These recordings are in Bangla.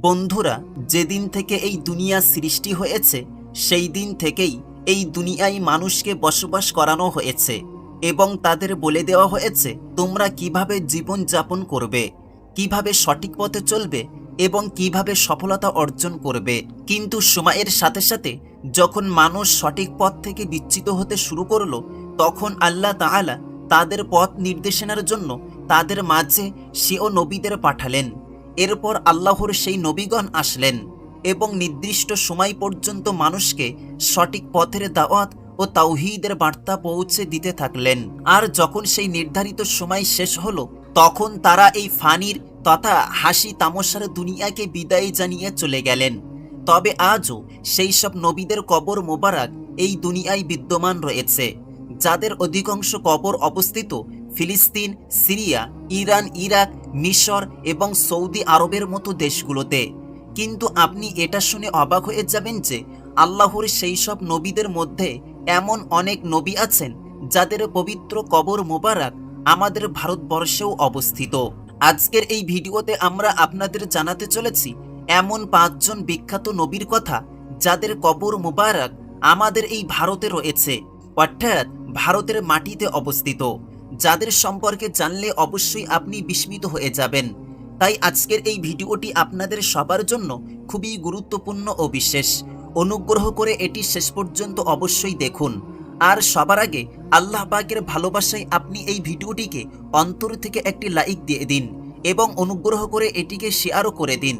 বন্ধুরা, যেদিন থেকে এই দুনিয়া সৃষ্টি হয়েছে, সেই দিন থেকেই এই দুনিয়ায় মানুষকে বসবাস করানো হয়েছে এবং তাদের বলে দেওয়া হয়েছে, তোমরা কীভাবে জীবন যাপন করবে? কীভাবে সঠিক পথে চলবে এবং কীভাবে সফলতা অর্জন করবে? কিন্তু সময়ের সাথে সাথে যখন মানুষ সঠিক পথ থেকে বিচ্যুত হতে শুরু করল, তখন আল্লাহ তাআলা তাদের পথ নির্দেশনার জন্য তাদের মাঝে সেও নবীদের পাঠালেন। এরপর আল্লাহর সেই নবীগণ আসলেন এবং নির্দিষ্ট সময় পর্যন্ত মানুষকে সঠিক পথের দাওয়াত ও তাওহিদের বার্তা পৌঁছে দিতে থাকলেন। আর যখন সেই নির্ধারিত সময় শেষ হলো, তখন তারা এই ফানির তথা হাসি তামশার দুনিয়াকে বিদায় জানিয়ে চলে গেলেন। তবে আজও সেই সব নবীদের কবর মোবারক এই দুনিয়ায় বিদ্যমান রয়েছে, যাদের অধিকাংশ কবর অবস্থিত ফিলিস্তিন, সিরিয়া, ইরান, ইরাক মিশর এবং সৌদি আরবের মতো দেশগুলোতে। কিন্তু আপনি এটা শুনে অবাক হয়ে যাবেন যে আল্লাহর সেই সব নবীদের মধ্যে এমন অনেক নবী আছেন যাদের পবিত্র কবর মোবারক আমাদের ভারতবর্ষেও অবস্থিত। আজকের এই ভিডিওতে আমরা আপনাদের জানাতে চলেছি এমন পাঁচজন বিখ্যাত নবীর কথা যাদের কবর মোবারক আমাদের এই ভারতে রয়েছে, অর্থাৎ ভারতের মাটিতে অবস্থিত। যাদের সম্পর্কে জানলে অবশ্যই আপনি বিস্মিত হয়ে যাবেন। তাই আজকের এই ভিডিওটি আপনাদের সবার জন্য খুবই গুরুত্বপূর্ণ ও বিশেষ। অনুগ্রহ করে এটি শেষ পর্যন্ত অবশ্যই দেখুন। আর সবার আগে আল্লাহ পাকের ভালোবাসায় আপনি এই ভিডিওটিকে অন্তর থেকে একটি লাইক দিয়ে দিন এবং অনুগ্রহ করে এটিকে শেয়ারও করে দিন,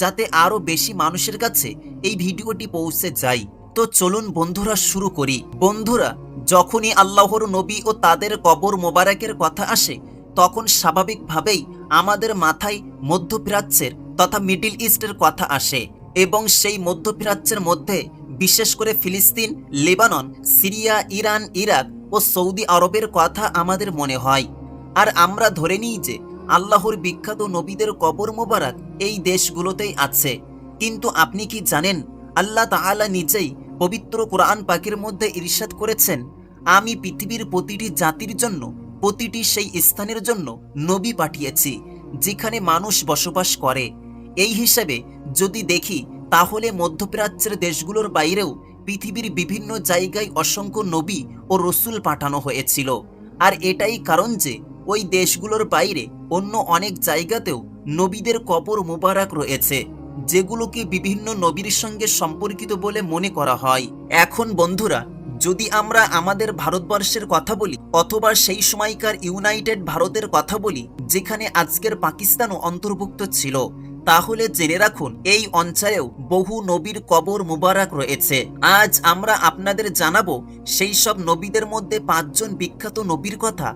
যাতে আরও বেশি মানুষের কাছে এই ভিডিওটি পৌঁছে যায়। তো চলুন বন্ধুরা শুরু করি। বন্ধুরা যখনই আল্লাহর নবী ও তাদের কবর মোবারকের কথা আসে, তখন স্বাভাবিকভাবেই আমাদের মাথায় মধ্যপ্রাচ্যের তথা মিডিল ইস্টের কথা আসে এবং সেই মধ্যপ্রাচ্যের মধ্যে, বিশেষ করে ফিলিস্তিন, লেবানন, সিরিয়া, ইরান, ইরাক ও সৌদি আরবের কথা আমাদের মনে হয়। আর আমরা ধরে নিই যে, আল্লাহর বিখ্যাত নবীদের কবর মোবারক এই দেশগুলোতেই আছে। কিন্তু আপনি কি জানেন, আল্লাহ তাআলা নিজেই পবিত্র কোরআন পাকের মধ্যে ইরশাদ করেছেন? আমি পৃথিবীর প্রতিটি জাতির জন্য, প্রতিটি সেই স্থানের জন্য নবী পাঠিয়েছি, যেখানে মানুষ বসবাস করে। এই হিসেবে যদি দেখি, তাহলে মধ্যপ্রাচ্যের দেশগুলোর বাইরেও পৃথিবীর বিভিন্ন জায়গায় অসংখ্য নবী ও রসুল পাঠানো হয়েছিল। আর এটাই কারণ যে, ওই দেশগুলোর বাইরে অন্য অনেক জায়গাতেও নবীদের কবর মোবারক রয়েছে, যেগুলোকে বিভিন্ন নবীর সঙ্গে সম্পর্কিত বলে মনে করা হয়। এখন বন্ধুরা যদি আমরা আমাদের ভারতবর্ষের কথা বলি, অথবা সেই সময়কার ইউনাইটেড ভারতের কথা বলি, যেখানে আজকের পাকিস্তানও অন্তর্ভুক্ত ছিল, তাহলে জেনে রাখুন, এই অঞ্চলেও বহু নবীর কবর মুবারক রয়েছে। আজ আমরা আপনাদের জানাব, সেই সব নবীদের মধ্যে পাঁচজন বিখ্যাত নবীর কথা,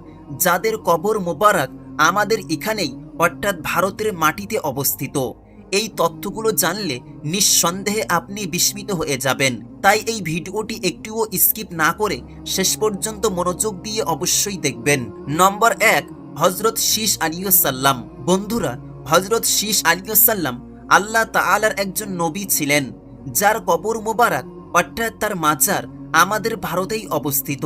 যাদের কবর মোবারক আমাদের এখানেই, অর্থাৎ ভারতের মাটিতে অবস্থিত। এই তথ্যগুলো জানলে নিঃসন্দেহে আপনি বিস্মিত হয়ে যাবেন। তাই এই ভিডিওটি একটুও স্কিপ না করে শেষ পর্যন্ত মনোযোগ দিয়ে অবশ্যই দেখবেন। নম্বর এক হজরত শীষ আলিয়াল্লাম বন্ধুরা হজরত শীষ আলিয়াল্লাম আল্লাহ তাআলার একজন নবী ছিলেন, যার কবর মোবারক, অর্থাৎ তার মাজার, আমাদের ভারতেই অবস্থিত।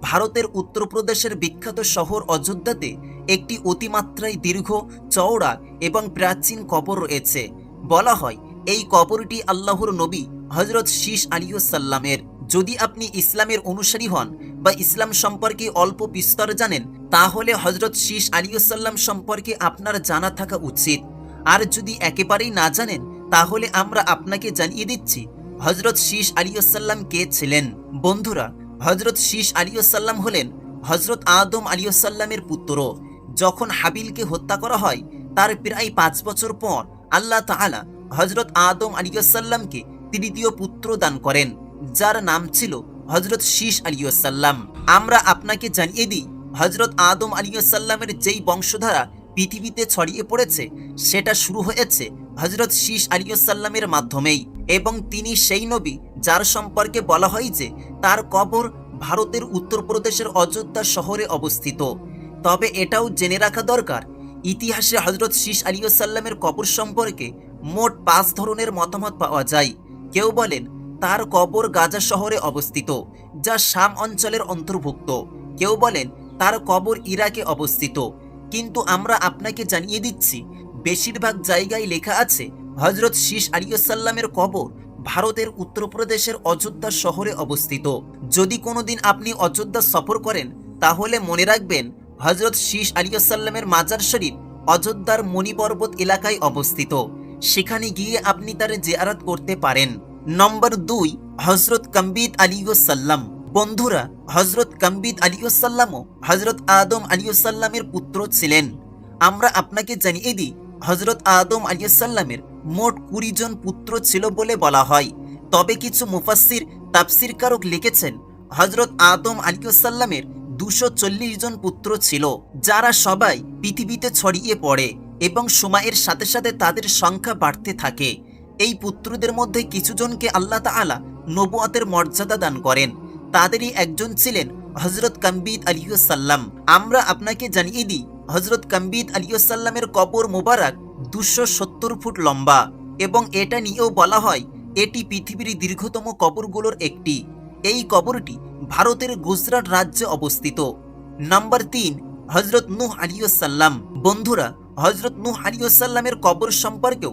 ভারতের উত্তরপ্রদেশের বিখ্যাত শহর অযোধ্যাতে একটি অতিমাত্রায় দীর্ঘ, চওড়া এবং প্রাচীন কবর রয়েছে। বলা হয়, এই কবরটি আল্লাহর নবী হজরত শীষ আলিউসাল্লামের যদি আপনি ইসলামের অনুসারী হন বা ইসলাম সম্পর্কে অল্প বিস্তর জানেন, তাহলে হজরত শীষ আলিউসাল্লাম সম্পর্কে আপনার জানা থাকা উচিত। আর যদি একেবারেই না জানেন, তাহলে আমরা আপনাকে জানিয়ে দিচ্ছি হজরত শীষ আলিউসাল্লাম কে ছিলেন। বন্ধুরা হজরত শীষ আলিয়াল্লাম হলেন হজরত আদম আলিয়াল্লামের পুত্র। যখন হাবিলকে হত্যা করা হয়, তার প্রায় পাঁচ বছর পর আল্লাহ তাআলা হজরত আদম আলিয়াল্লামকে তৃতীয় পুত্র দান করেন, যার নাম ছিল হজরত শীষ আলিয়াল্লাম আমরা আপনাকে জানিয়ে দিই হজরত আদম আলিয়াল্লামের যেই বংশধারা পৃথিবীতে ছড়িয়ে পড়েছে, সেটা শুরু হয়েছে হজরত শীষ আলিয়াল্লামের মাধ্যমেই। এবং তিনি সেই নবী যার সম্পর্কে বলা হয় যে, তার কবর ভারতের উত্তরপ্রদেশের অযোধ্যা শহরে অবস্থিত। তবে এটাও জেনে রাখা দরকার, ইতিহাসে হজরত শীষ আলিয়াল্লামের কবর সম্পর্কে মোট পাঁচ ধরনের মতামত পাওয়া যায়। কেউ বলেন, তার কবর গাজা শহরে অবস্থিত, যা শাম অঞ্চলের অন্তর্ভুক্ত। কেউ বলেন, তার কবর ইরাকে অবস্থিত। কিন্তু আমরা আপনাকে জানিয়ে দিচ্ছি, বেশিরভাগ জায়গায় লেখা আছে হজরত শীষ আলিয়াল্লামের কবর ভারতের উত্তরপ্রদেশের অযোধ্যা শহরে অবস্থিত। যদি কোনোদিন আপনি অযোধ্যা সফর করেন, তাহলে মনে রাখবেন হজরত শীষ আলিয়াল্লামের মাজার শরীফ অযোধ্যার মণিপর্বত এলাকায় অবস্থিত। সেখানে গিয়ে আপনি তার জেয়ারাত করতে পারেন। নম্বর দুই হজরত কম্বিদ আলিউসাল্লাম বন্ধুরা হজরত কম্বিদ আলিউসাল্লামও হজরত আদম আলিউসাল্লামের পুত্র ছিলেন। আমরা আপনাকে জানিয়ে দিই হজরত আদম আলিয়াল্লামের মোট কুড়ি জন পুত্র ছিল বলে বলা হয়। তবে কিছু মুফাসির তাফসির কারক লিখেছেন হজরত আদম আলিয়াল্লামের দুশো চল্লিশ জন পুত্র ছিল, যারা সবাই পৃথিবীতে ছড়িয়ে পড়ে এবং সময়ের সাথে সাথে তাদের সংখ্যা বাড়তে থাকে। এই পুত্রদের মধ্যে কিছুজনকে আল্লাহ তাআলা নবুয়াতের মর্যাদা দান করেন। তাদেরই একজন ছিলেন হজরত কম্বিদ আলিউসাল্লাম আমরা আপনাকে জানিয়ে দিই হজরত কম্বিদ আলিউসাল্লামের কবর মোবারক দুশো সত্তর ফুট লম্বা এবং এটা নিয়েও বলা হয় এটি পৃথিবীর দীর্ঘতম কবরগুলোর একটি। এই কবরটি ভারতের গুজরাট রাজ্যে অবস্থিত। নাম্বার তিন হজরত নূহ আলিউসাল্লাম বন্ধুরা হজরত নূহ আলিউসাল্লামের কবর সম্পর্কেও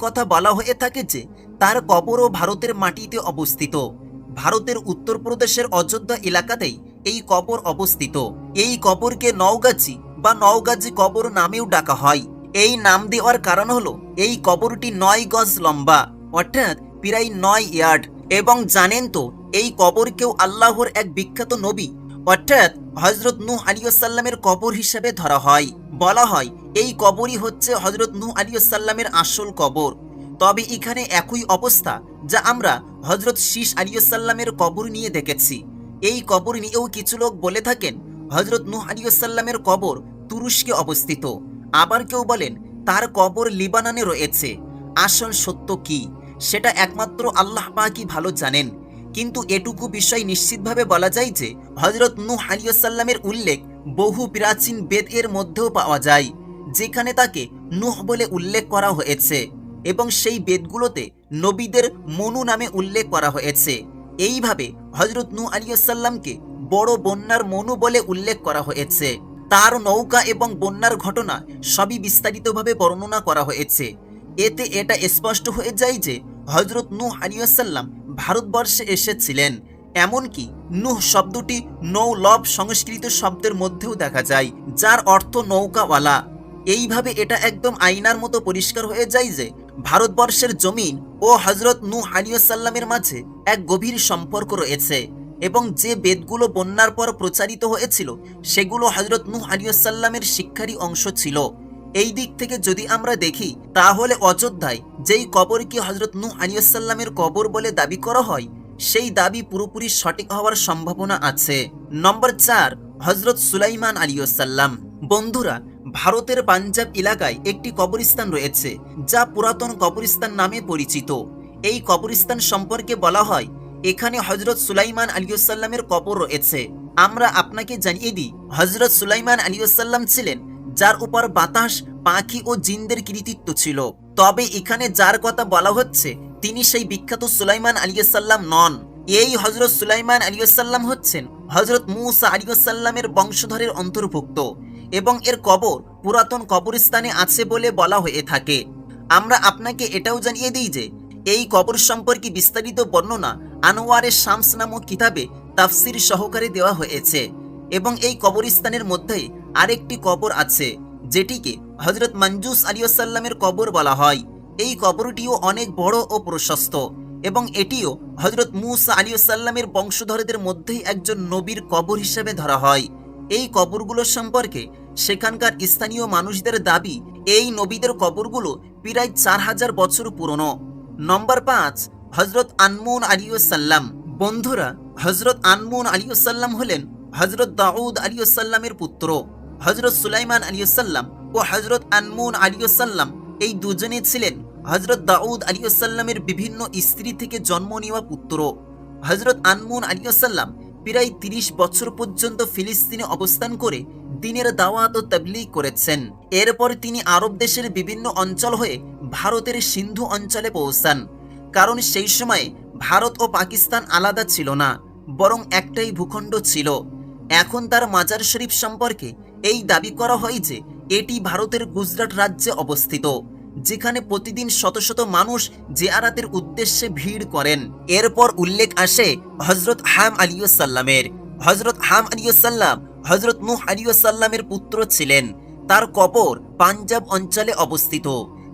কথা বলা হয়ে থাকে যে তার কবরও ভারতের মাটিতে অবস্থিত। ভারতের উত্তরপ্রদেশের অযোধ্যা এলাকাতেই এই কবর অবস্থিত। এই কবরকে নওগাছি বা নওগাজি কবর নামেও ডাকা হয়। এই নাম দেওয়ার কারণ হলো, এই কবরটি নয় গজ লম্বা, অর্থাৎ প্রায় নয় ইয়ার্ড। এবং জানেন তো, এই কবরকেও আল্লাহর এক বিখ্যাত নবী, অর্থাৎ হজরত নূহ আলিয়াল্লামের কবর হিসেবে ধরা হয়। বলা হয়, এই কবরই হচ্ছে হজরত নূহ আলিয়াল্লামের আসল কবর। তবে এখানে একই অবস্থা, যা আমরা হজরত শীষ আলিয়াল্লামের কবর নিয়ে দেখেছি। এই কবর নিয়েও কিছু লোক বলে থাকেন হজরত নূহ আলিয়াল্লামের কবর তুরস্কে অবস্থিত। আবার কেউ বলেন, তার কবর লিবাননে রয়েছে। আসল সত্য কি? সেটা একমাত্র আল্লাহ পাকই ভালো জানেন। কিন্তু এটুকু বিষয় নিশ্চিতভাবে বলা যায় যে হজরত নূহ আলিয়াল্লামের উল্লেখ বহু প্রাচীন বেদ এর মধ্যেও পাওয়া যায়, যেখানে তাকে নুহ বলে উল্লেখ করা হয়েছে এবং সেই বেদগুলোতে নবীদের মনু নামে উল্লেখ করা হয়েছে। এইভাবে হজরত নূহ আলিয়াল্লামকে বড় বন্যার মনু বলে উল্লেখ করা হয়েছে। তার নৌকা এবং বন্যার ঘটনা সবই বিস্তারিতভাবে বর্ণনা করা হয়েছে। এতে এটা স্পষ্ট হয়ে যায় যে হজরত নূহ আলিয়াল্লাম ভারতবর্ষে এসেছিলেন। এমনকি নুহ শব্দটি নৌ লব সংস্কৃত শব্দের মধ্যেও দেখা যায়, যার অর্থ নৌকাওয়ালা। এইভাবে এটা একদম আইনার মতো পরিষ্কার হয়ে যায় যে ভারতবর্ষের জমিন ও হজরত নূহ আলিয়াল্লামের মাঝে এক গভীর সম্পর্ক রয়েছে। এবং যে বেদগুলো বন্যার পর প্রচারিত হয়েছিল, সেগুলো হজরত নূহ আলিয়াল্লামের শিক্ষারই অংশ ছিল। এই দিক থেকে যদি আমরা দেখি, তাহলে অযোধ্যায় যেই কবরকে হজরত নূহ আলিয়াল্লামের কবর বলে দাবি করা হয়, সেই দাবি পুরোপুরি সঠিক হওয়ার সম্ভাবনা আছে। নম্বর চার হজরত সুলাইমান আলিয়াল্লাম বন্ধুরা, ভারতের পাঞ্জাব এলাকায় একটি কবরস্থান রয়েছে, যা পুরাতন কবরস্থান নামে পরিচিত। এই কবরস্থান সম্পর্কে বলা হয় এখানে হজরত সুলাইমান আলিয়াল্লামের কবর রয়েছে। আমরা আপনাকে জানিয়ে দিই হজরত সুলাইমান আলিয়াল্লাম ছিলেন, যার উপর বাতাস, পাখি ও জিনদের কৃতিত্ব ছিল। তবে এখানে যার কথা বলা হচ্ছে, তিনি সেই বিখ্যাত সুলাইমান আলিয়াল্লাম নন। এই হজরত সুলাইমান আলিয়াল্লাম হচ্ছেন হজরত মুসা আলিয়াল্লামের বংশধরের অন্তর্ভুক্ত এবং এর কবর পুরাতন কবরস্থানে আছে বলে বলা হয়ে থাকে। আমরা আপনাকে এটাও জানিয়ে দিই যে, এই কবর সম্পর্কে বিস্তারিত বর্ণনা আনোয়ারের শামস নামক কিতাবে তাফসির সহকারে দেওয়া হয়েছে এবং এই কবরস্থানের মধ্যে আরেকটি কবর আছে, যেটিকে হজরত মঞ্জুস আলিয়াল্লামের কবর বলা হয়। এই কবরটিও অনেক বড় ও প্রশস্ত এবং এটিও হজরত মুসা আলিয়াল্লামের বংশধরদের মধ্যেই একজন নবীর কবর হিসেবে ধরা হয়। এই কবরগুলো সম্পর্কে সেখানকার স্থানীয় মানুষদের দাবি, এই নবীদের কবরগুলো প্রায় চার হাজার বছর পুরনো। নম্বর পাঁচ হজরত আনমুন আলিউসাল্লাম বন্ধুরা হজরত আনমুন আলিউসাল্লাম হলেন হজরত দাউদ আলিউসাল্লামের পুত্র। হজরত সুলাইমান আলিউসাল্লাম ও হজরত আনমুন আলিউসাল্লাম এই দুজনে ছিলেন হজরত দাউদ আলিউসাল্লামের বিভিন্ন স্ত্রী থেকে জন্ম নেওয়া পুত্র। হজরত আনমুন আলিউসাল্লাম প্রায় তিরিশ বছর পর্যন্ত ফিলিস্তিনে অবস্থান করে দিনের দাওয়াত ও তাবলিগ করেছেন। এরপর তিনি আরব দেশের বিভিন্ন অঞ্চল হয়ে ভারতের সিন্ধু অঞ্চলে পৌঁছান। কারণ সেই সময়ে ভারত ও পাকিস্তান আলাদা ছিল না, বরং একটাই ভূখণ্ড ছিল। এখন তার মাজার শরীফ সম্পর্কে এই দাবি করা হয় যে, এটি ভারতের গুজরাট রাজ্যে অবস্থিত, যেখানে প্রতিদিন শত শত মানুষ জিয়ারাতের উদ্দেশ্যে ভিড় করেন। এরপর উল্লেখ আসে হজরত হাম আলিউসাল্লামের হজরত হাম আলিউসাল্লাম হজরত নুহ আলিউসাল্লামের পুত্র ছিলেন। তার কবর পাঞ্জাব অঞ্চলে অবস্থিত।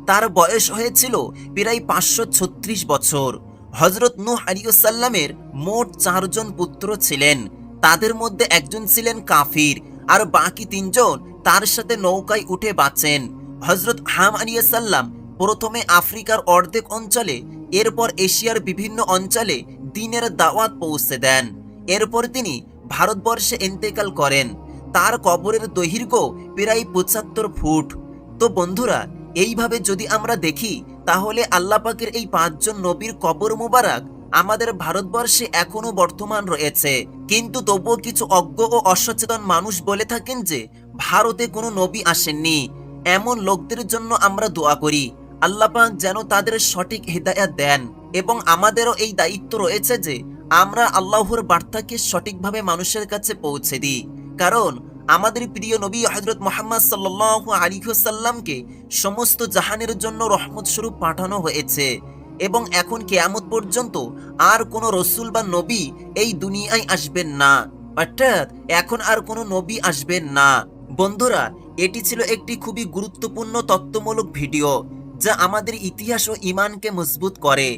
তার বয়স হয়েছিল প্রায় পাঁচশো ছত্রিশ বছর। হজরত নুহ আলিউসাল্লামের মোট চারজন পুত্র ছিলেন। তাদের মধ্যে একজন ছিলেন কাফির আর বাকি তিনজন তার সাথে নৌকায় উঠে বাঁচেন। হজরত হাম আলিয়াসাল্লাম প্রথমে আফ্রিকার অর্ধেক অঞ্চলে, এরপর এশিয়ার বিভিন্ন অঞ্চলে দিনের দাওয়াত পৌঁছে দেন। এরপর তিনি ভারতবর্ষে ইন্তেকাল করেন। তার কবরের দৈর্ঘ্য প্রায় পঁচাত্তর ফুট। তো বন্ধুরা এইভাবে যদি আমরা দেখি, তাহলে আল্লাপাকের এই পাঁচজন নবীর কবর মুবারক আমাদের ভারতবর্ষে এখনও বর্তমান রয়েছে। কিন্তু তবুও কিছু অজ্ঞ ও অসচেতন মানুষ বলে থাকেন যে, ভারতে কোনো নবী আসেননি। এমন লোকদের জন্য আমরা দোয়া করি। আল্লাপাক যেন তাদের সঠিক হেদায়াত দেন এবং আমাদেরও এই দায়িত্ব রয়েছে যে, আমরা আল্লাহর বার্তাকে সঠিকভাবে মানুষের কাছে পৌঁছে দিই। কারণ আমাদের প্রিয় নবী হজরত মোহাম্মদ সাল্লাহ আলিহাসাল্লামকে সমস্ত জাহানের জন্য রহমত স্বরূপ পাঠানো হয়েছে এবং এখন কেয়ামত পর্যন্ত আর কোনো রসুল বা নবী এই দুনিয়ায় আসবেন না। অর্থাৎ এখন আর কোনো নবী আসবেন না। বন্ধুরা, এটি ছিল একটি খুবই গুরুত্বপূর্ণ তত্ত্বমূলক ভিডিও যা আমাদের ইতিহাস ও ইমানকে মজবুত করে।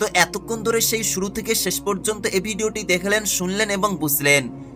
তো এতক্ষণ ধরে সেই শুরু থেকে শেষ পর্যন্ত এই ভিডিওটি দেখলেন, শুনলেন এবং বুঝলেন।